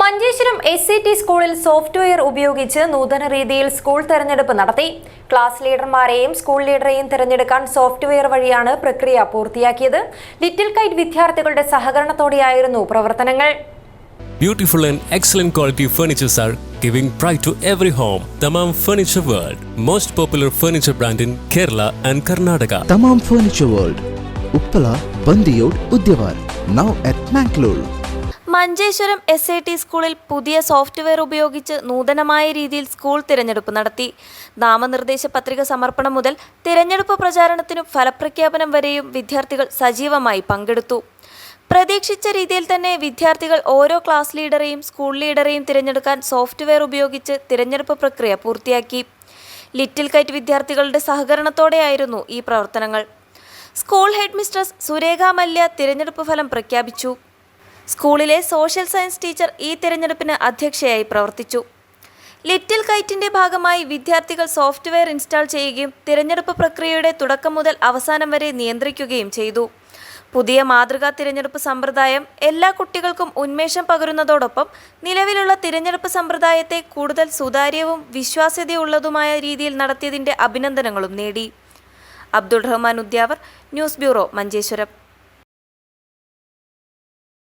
Manjeshwaram S C T സ്കൂളിൽ software ഉപയോഗിച്ച് നൂതന രീതിയിൽ സ്കൂൾ തെരഞ്ഞെടുപ്പ് നടത്തി ക്ലാസ് ലീഡർമാരെയും സ്കൂൾ ലീഡറെയും തിരഞ്ഞെടുക്കാൻ സോഫ്റ്റ്വെയർ വഴിയാണ് പ്രക്രിയ പൂർത്തിയാക്കിയത് ലിറ്റിൽ കൈറ്റ് വിദ്യാർത്ഥികളുടെ സഹകരണത്തോടെയായിരുന്നു പ്രവർത്തനങ്ങൾ Beautiful and excellent quality furnitures are giving pride to every home. Tamam Furniture World, most popular furniture brand in Kerala and Karnataka. Tamam furniture world Uppala Bandiyod, Udyavar, now at Mangalore Manjeshwaram S I T സ്കൂളിൽ പുതിയ software ഉപയോഗിച്ച് നൂതനമായ രീതിയിൽ school തിരഞ്ഞെടുപ്പ് നടത്തി. നാമനിർദ്ദേശ പത്രിക സമർപ്പണം മുതൽ തിരഞ്ഞെടുപ്പ് പ്രചാരണത്തിനും ഫലപ്രഖ്യാപനം വരെയും വിദ്യാർത്ഥികൾ സജീവമായി പങ്കെടുത്തു. പ്രതീക്ഷിച്ച രീതിയിൽ തന്നെ വിദ്യാർത്ഥികൾ ഓരോ ക്ലാസ് ലീഡറെയും സ്കൂൾ ലീഡറെയും തിരഞ്ഞെടുക്കാൻ സോഫ്റ്റ്വെയർ ഉപയോഗിച്ച് തിരഞ്ഞെടുപ്പ് പ്രക്രിയ പൂർത്തിയാക്കി. ലിറ്റിൽ കൈറ്റ് വിദ്യാർത്ഥികളുടെ സഹകരണത്തോടെയായിരുന്നു ഈ പ്രവർത്തനങ്ങൾ. School head mistress Surekha Mallya തിരഞ്ഞെടുപ്പ് ഫലം പ്രഖ്യാപിച്ചു. സ്കൂളിലെ സോഷ്യൽ സയൻസ് ടീച്ചർ ഈ തിരഞ്ഞെടുപ്പിന് അധ്യക്ഷയായി പ്രവർത്തിച്ചു. ലിറ്റിൽ കൈറ്റിന്റെ ഭാഗമായി വിദ്യാർത്ഥികൾ സോഫ്റ്റ്വെയർ ഇൻസ്റ്റാൾ ചെയ്യുകയും തിരഞ്ഞെടുപ്പ് പ്രക്രിയയുടെ തുടക്കം മുതൽ അവസാനം വരെ നിയന്ത്രിക്കുകയും ചെയ്തു. പുതിയ മാതൃകാ തിരഞ്ഞെടുപ്പ് സമ്പ്രദായം എല്ലാ കുട്ടികൾക്കും ഉന്മേഷം പകരുന്നതോടൊപ്പം നിലവിലുള്ള തിരഞ്ഞെടുപ്പ് സമ്പ്രദായത്തെ കൂടുതൽ സുതാര്യവും വിശ്വാസ്യതയുള്ളതുമായ രീതിയിൽ നടത്തിയതിന്റെ അഭിനന്ദനങ്ങളും നേടി. Abdul Rahman Udyavar news bureau Manjeshwaram.